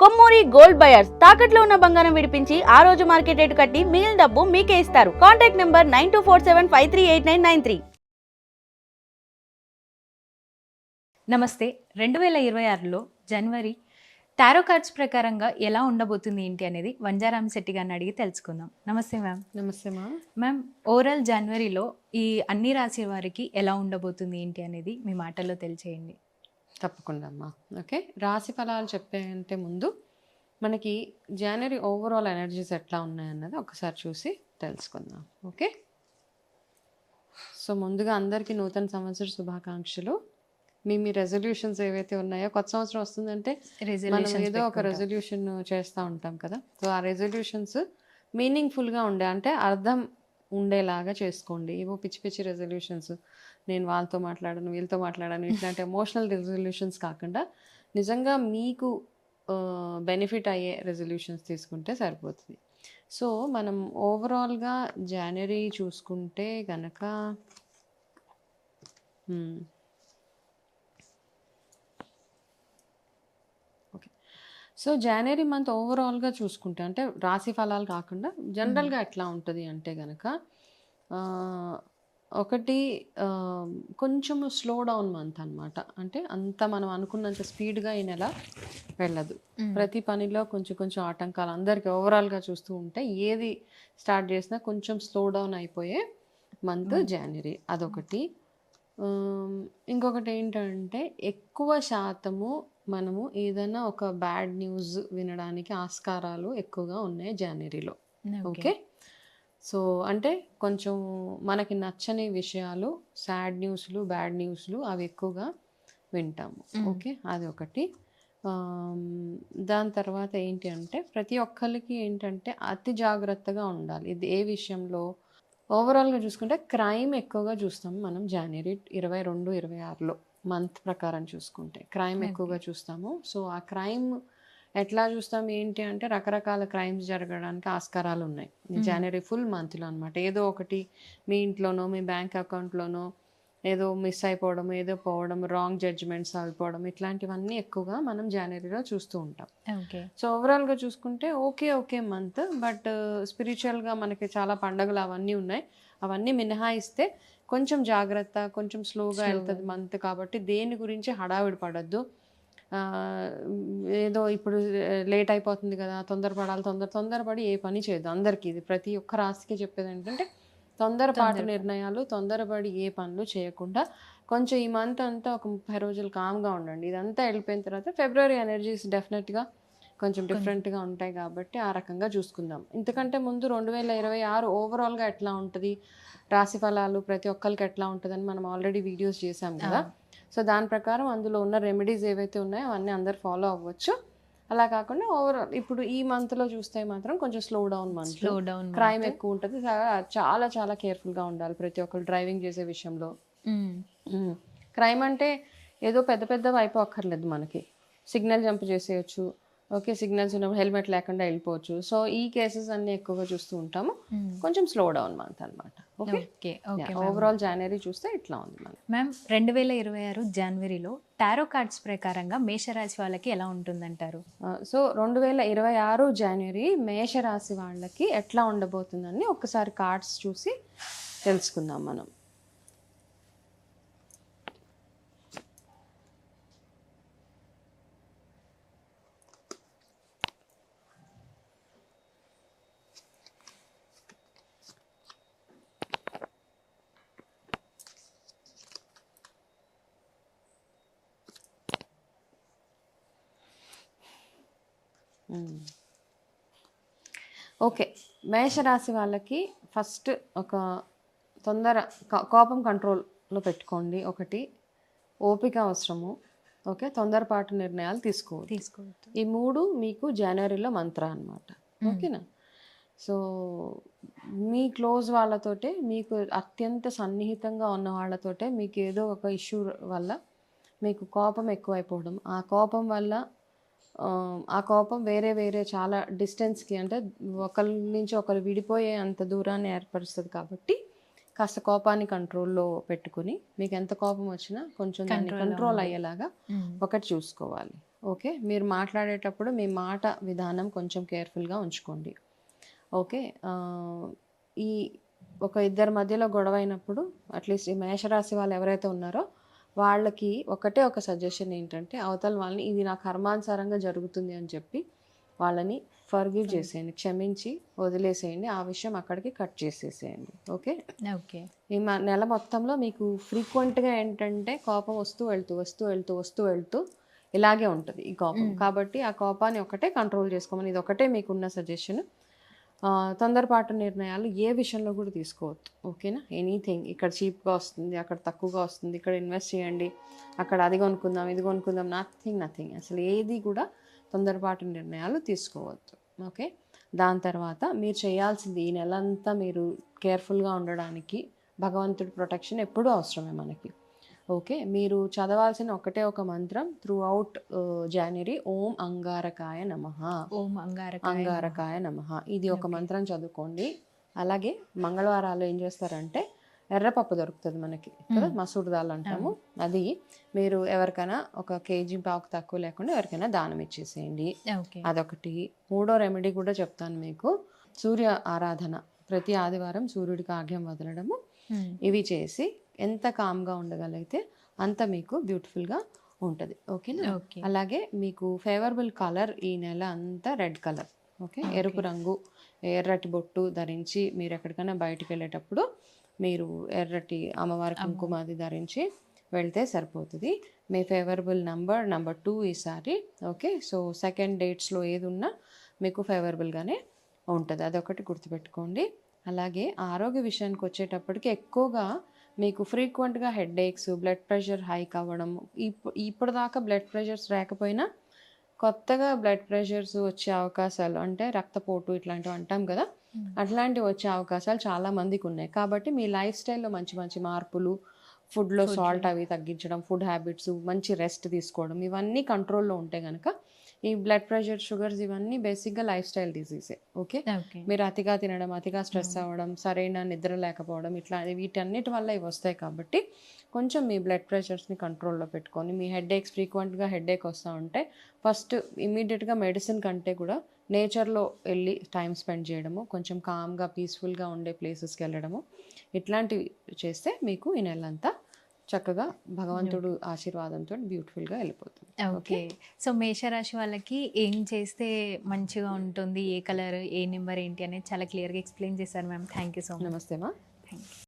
Kommuri gold buyers తాకట్లో ఉన్న బంగారం విడిపించి ఆ రోజు మార్కెట్ రేటు కట్టి మిగిలిన డబ్బు మీకే ఇస్తారు. Contact number nine two four seven five three eight nine nine three. నమస్తే. రెండు వేల ఇరవై ఆరులో జనవరి టారో కార్డ్స్ ప్రకారంగా ఎలా ఉండబోతుంది ఏంటి అనేది వంజారాం శెట్టి గారిని అడిగి తెలుసుకుందాం. నమస్తే మ్యామ్. నమస్తే మా మ్యామ్ ఓవరాల్ జనవరిలో ఈ అన్ని రాశి వారికి ఎలా ఉండబోతుంది ఏంటి అనేది మీ మాటల్లో తెలియచేయండి. తప్పకుండా అమ్మా. ఓకే? రాశి ఫలాలు చెప్పే అంటే ముందు మనకి జనవరి ఓవరాల్ ఎనర్జీస్ ఎట్లా ఉన్నాయన్నది ఒకసారి చూసి తెలుసుకుందాం. ఓకే? సో ముందుగా అందరికీ నూతన సంవత్సర శుభాకాంక్షలు. మీ మీ రెజల్యూషన్స్ ఏవైతే ఉన్నాయో కొత్త సంవత్సరం వస్తుందంటే మనం ఏదో ఒక. రెజల్యూషన్ చేస్తూ ఉంటాం కదా. సో ఆ రెజల్యూషన్స్ మీనింగ్ఫుల్గా ఉండే అంటే అర్థం ఉండేలాగా చేసుకోండి. ఏవో పిచ్చి పిచ్చి రెజల్యూషన్స్ నేను వాళ్ళతో మాట్లాడను వీళ్ళతో మాట్లాడను. ఇట్లాంటి ఎమోషనల్ రెజల్యూషన్స్ కాకుండా నిజంగా మీకు బెనిఫిట్ అయ్యే రెజల్యూషన్స్ తీసుకుంటే సరిపోతుంది. సో మనం ఓవరాల్గా జనవరి చూసుకుంటే కనుక ఓకే. సో జనవరి మంత్ ఓవరాల్గా చూసుకుంటే అంటే రాశి ఫలాలు కాకుండా జనరల్గా ఎట్లా ఉంటుంది అంటే కనుక ఒకటి ఆ, కొంచెము స్లో డౌన్ మంత్ అన్నమాట. అంటే అంత మనం అనుకున్నంత స్పీడ్గా ఈ నెల వెళ్ళదు. ప్రతి పనిలో కొంచెం కొంచెం ఆటంకాలు అందరికీ ఓవరాల్గా చూస్తూ ఉంటే ఏది స్టార్ట్ చేసినా కొంచెం స్లో డౌన్ అయిపోయే మంత్ జనవరి అదొకటి. ఆమ్, ఇంకొకటి ఏంటంటే ఎక్కువ శాతము మనము ఏదైనా ఒక బ్యాడ్ న్యూస్ వినడానికి ఆస్కారాలు ఎక్కువగా ఉన్నాయి జనవరిలో ఓకే? సో అంటే కొంచెం మనకి నచ్చని విషయాలు సాడ్ న్యూస్లు బ్యాడ్ న్యూస్లు అవి ఎక్కువగా వింటాము. ఓకే? అది ఒకటి. దాని తర్వాత ఏంటి అంటే ప్రతి ఒక్కరికి ఏంటంటే అతి జాగ్రత్తగా ఉండాలి. ఇది ఏ విషయంలో? ఓవరాల్గా చూసుకుంటే క్రైమ్ ఎక్కువగా చూస్తాం మనం జనవరి ఇరవై రెండు ఇరవై ఆరులో. మంత్ ప్రకారం చూసుకుంటే క్రైమ్ ఎక్కువగా చూస్తాము. సో ఆ క్రైమ్ ఎట్లా చూస్తాం ఏంటి అంటే రకరకాల క్రైమ్స్ జరగడానికి ఆస్కారాలు ఉన్నాయి. జనవరి ఫుల్ మంత్లో అనమాట ఏదో ఒకటి మీ ఇంట్లోనో మీ బ్యాంక్ అకౌంట్లోనో ఏదో మిస్ అయిపోవడం ఏదో పోవడం రాంగ్ జడ్జిమెంట్స్ అయిపోవడం ఇట్లాంటివన్నీ ఎక్కువగా మనం జనవరిలో చూస్తూ ఉంటాం. ఓకే. సో ఓవరాల్గా చూసుకుంటే ఓకే ఓకే మంత్ బట్ స్పిరిచువల్గా మనకి చాలా పండగలు అవన్నీ ఉన్నాయి. అవన్నీ మినహాయిస్తే కొంచెం జాగ్రత్త కొంచెం స్లోగా వెళ్తుంది మంత్ కాబట్టి దేని గురించి హడావిడి పడద్దు. ఏదో ఇప్పుడు లేట్ అయిపోతుంది కదా తొందరపడాలి తొందర తొందరపడి ఏ పని చేయదు అందరికీ ఇది ప్రతి ఒక్క రాశికి చెప్పేది ఏంటంటే తొందరపాటు నిర్ణయాలు తొందరపడి ఏ పనులు చేయకుండా కొంచెం ఈ మంత్ అంతా ఒక ముప్పై రోజులు కామ్గా ఉండండి. ఇదంతా వెళ్ళిపోయిన తర్వాత ఫిబ్రవరి ఎనర్జీస్ డెఫినెట్గా కొంచెం డిఫరెంట్గా ఉంటాయి కాబట్టి ఆ రకంగా చూసుకుందాం. ఇంతకంటే ముందు రెండు వేల ఇరవై ఆరు ఓవరాల్గా ఎట్లా ఉంటుంది? రాశి ఫలాలు ప్రతి ఒక్కరికి ఎట్లా ఉంటుందని మనం ఆల్రెడీ వీడియోస్ చేసాం కదా. సో దాని ప్రకారం అందులో ఉన్న రెమెడీస్ ఏవైతే ఉన్నాయో అవన్నీ అందరు ఫాలో అవ్వచ్చు. అలా కాకుండా ఓవరాల్ ఇప్పుడు ఈ మంత్లో చూస్తే మాత్రం కొంచెం slow down month slow down crime ఎక్కువ ఉంటుంది. చాలా చాలా కేర్ఫుల్గా ఉండాలి ప్రతి ఒక్కరు డ్రైవింగ్ చేసే విషయంలో. క్రైమ్ అంటే ఏదో పెద్ద పెద్దవి అయిపోక్కర్లేదు మనకి. సిగ్నల్ జంప్ చేసేయచ్చు. ఓకే సిగ్నల్స్ ఉన్నప్పుడు హెల్మెట్ లేకుండా వెళ్ళిపోవచ్చు. సో ఈ కేసెస్ అన్ని ఎక్కువగా చూస్తూ ఉంటాము. కొంచెం స్లో డౌన్ మంత్ అనమాట ఓకే ఓకే ఓవరాల్ జనవరి చూస్తే ఇట్లా ఉంది మ్యామ్ రెండు వేల ఇరవై ఆరు జనవరిలో టారో కార్డ్స్ ప్రకారంగా మేషరాశి వాళ్ళకి ఎలా ఉంటుందంటారు? సో రెండు వేల ఇరవై ఆరు జనవరి మేషరాశి వాళ్ళకి ఎట్లా ఉండబోతుందని ఒకసారి కార్డ్స్ చూసి తెలుసుకుందాం మనం. ఓకే. మేషరాశి వాళ్ళకి ఫస్ట్ ఒక తొందర కోపం కంట్రోల్లో పెట్టుకోండి. ఒకటి ఓపిక అవసరము. ఓకే. తొందరపాటు నిర్ణయాలు తీసుకోవద్దు. తీసుకోవద్దు. ఈ మూడు మీకు జనవరిలో మంత్ర అన్నమాట. ఓకేనా? సో మీ క్లోజ్ వాళ్ళతోటే మీకు అత్యంత సన్నిహితంగా ఉన్న వాళ్ళతోటే మీకు ఏదో ఒక ఇష్యూ వల్ల మీకు కోపం ఎక్కువైపోవడం. ఆ కోపం వల్ల ఆ, కోపం వేరే వేరే చాలా డిస్టెన్స్కి అంటే ఒకరి నుంచి ఒకరు విడిపోయే అంత దూరాన్ని ఏర్పరుస్తుంది కాబట్టి కాస్త కోపాన్ని కంట్రోల్లో పెట్టుకుని మీకు ఎంత కోపం వచ్చినా కొంచెం దాన్ని కంట్రోల్. అయ్యేలాగా మ్మ్. ఒకటి చూసుకోవాలి ఓకే మీరు మాట్లాడేటప్పుడు మీ మాట విధానం కొంచెం కేర్ఫుల్గా ఉంచుకోండి ఓకే ఈ ఒక ఇద్దరి మధ్యలో గొడవ అయినప్పుడు అట్లీస్ట్ ఈ మేషరాశి వాళ్ళు ఎవరైతే ఉన్నారో వాళ్ళకి ఒకటే ఒక సజెషన్ ఏంటంటే అవతల వాళ్ళని ఇది నా కర్మానుసారంగా జరుగుతుంది అని చెప్పి వాళ్ళని ఫర్గివ్ చేసేయండి. క్షమించి వదిలేసేయండి. ఆ విషయం అక్కడికి కట్ చేసేసేయండి. ఓకే ఓకే ఈ మ- నెల మొత్తంలో మీకు ఫ్రీక్వెంట్గా ఏంటంటే కోపం వస్తూ వెళ్తూ వస్తూ వెళ్తూ వస్తూ వెళ్తూ ఇలాగే ఉంటుంది ఈ కోపం. కాబట్టి ఆ కోపాన్ని ఒకటే కంట్రోల్ చేసుకోమని ఇది ఒకటే మీకున్న సజెషన్ తొందరపాటు నిర్ణయాలు ఏ విషయంలో కూడా తీసుకోవద్దు ఓకేనా? ఎనీథింగ్ ఇక్కడ చీప్గా వస్తుంది అక్కడ తక్కువగా వస్తుంది ఇక్కడ ఇన్వెస్ట్ చేయండి అక్కడ అది కొనుక్కుందాం ఇది కొనుక్కుందాం నథింగ్ నథింగ్ అసలు ఏది కూడా తొందరపాటు నిర్ణయాలు తీసుకోవద్దు ఓకే? దాని తర్వాత మీరు చేయాల్సింది ఈ నెలంతా మీరు కేర్ఫుల్గా ఉండడానికి భగవంతుడి ప్రొటెక్షన్ ఎప్పుడూ అవసరమే మనకి. ఓకే. మీరు చదవాల్సిన ఒకటే ఒక మంత్రం త్రూ అవుట్ జనవరి ఓం అంగారకాయ నమః. ఓం అంగారక అంగారకాయ నమః. ఇది ఒక మంత్రం చదువుకోండి. అలాగే మంగళవారాలు ఏం చేస్తారంటే ఎర్రపప్పు దొరుకుతుంది మనకి కదా? మసూర్ దాల్ అంటాము. అది మీరు ఎవరికైనా ఒక కేజీ పావుకు తక్కువ లేకుండా ఎవరికైనా దానం ఇచ్చేసేయండి. ఓకే. అదొకటి. మూడో రెమెడీ కూడా చెప్తాను మీకు. సూర్య ఆరాధన. ప్రతి ఆదివారం సూర్యుడికి ఆగ్యం వదలడము. ఇవి చేసి ఎంత కామ్గా ఉండగలిగితే అంత మీకు బ్యూటిఫుల్గా ఉంటుంది. ఓకేనా? ఓకే. అలాగే మీకు ఫేవరబుల్ కలర్ ఈ నెల అంతా రెడ్ కలర్ ఓకే? ఎరుపు రంగు ఎర్రటి బొట్టు ధరించి మీరు ఎక్కడికైనా బయటికి వెళ్ళేటప్పుడు మీరు ఎర్రటి అమ్మవారి కుంకుమ అది ధరించి వెళ్తే సరిపోతుంది. మీ ఫేవరబుల్ నంబర్ నంబర్ టూ ఈసారి ఓకే? సో సెకండ్ డేట్స్లో ఏది ఉన్నా మీకు ఫేవరబుల్గానే ఉంటుంది. అదొకటి గుర్తుపెట్టుకోండి. అలాగే ఆరోగ్య విషయానికి వచ్చేటప్పటికి ఎక్కువగా మీకు ఫ్రీక్వెంట్గా head aches blood pressure hike అవ్వడం ఇప్పు ఇప్పటిదాకా బ్లడ్ ప్రెషర్స్ రాకపోయినా కొత్తగా బ్లడ్ ప్రెషర్స్ వచ్చే అవకాశాలు అంటే రక్తపోటు ఇట్లాంటివి అంటాం కదా అట్లాంటివి వచ్చే అవకాశాలు చాలా మందికి ఉన్నాయి. కాబట్టి మీ లైఫ్ స్టైల్లో మంచి మంచి మార్పులు ఫుడ్లో సాల్ట్ అవి తగ్గించడం ఫుడ్ హ్యాబిట్స్ మంచి రెస్ట్ తీసుకోవడం ఇవన్నీ కంట్రోల్లో ఉంటే కనుక ఈ బ్లడ్ ప్రెషర్ షుగర్స్ ఇవన్నీ బేసిక్గా లైఫ్ స్టైల్ డిసీజే ఓకే ఓకే మీరు అతిగా తినడం అతిగా స్ట్రెస్ అవ్వడం సరైన నిద్ర లేకపోవడం ఇట్లా వీటన్నిటి వల్ల ఇవి వస్తాయి కాబట్టి కొంచెం మీ బ్లడ్ ప్రెషర్స్ని కంట్రోల్లో పెట్టుకొని మీ హెడ్ ఏక్స్ ఫ్రీక్వెంట్గా హెడ్ ఏక్ వస్తూ ఉంటే ఫస్ట్ ఇమ్మీడియట్గా మెడిసిన్ కంటే కూడా నేచర్లో వెళ్ళి టైం స్పెండ్ చేయడము కొంచెం కామ్గా పీస్ఫుల్గా ఉండే ప్లేసెస్కి వెళ్ళడము ఇట్లాంటివి చేస్తే మీకు ఈ నెలంతా చక్కగా భగవంతుడు ఆశీర్వాదంతో బ్యూటిఫుల్గా వెళ్ళిపోతుంది. ఓకే సో మేషరాశి వాళ్ళకి ఏం చేస్తే మంచిగా ఉంటుంది? ఏ కలర్ ఏ నెంబర్ ఏంటి అనేది చాలా క్లియర్గా ఎక్స్ప్లెయిన్ చేశారు ma'am thank you so much నమస్తే మా థ్యాంక్ యూ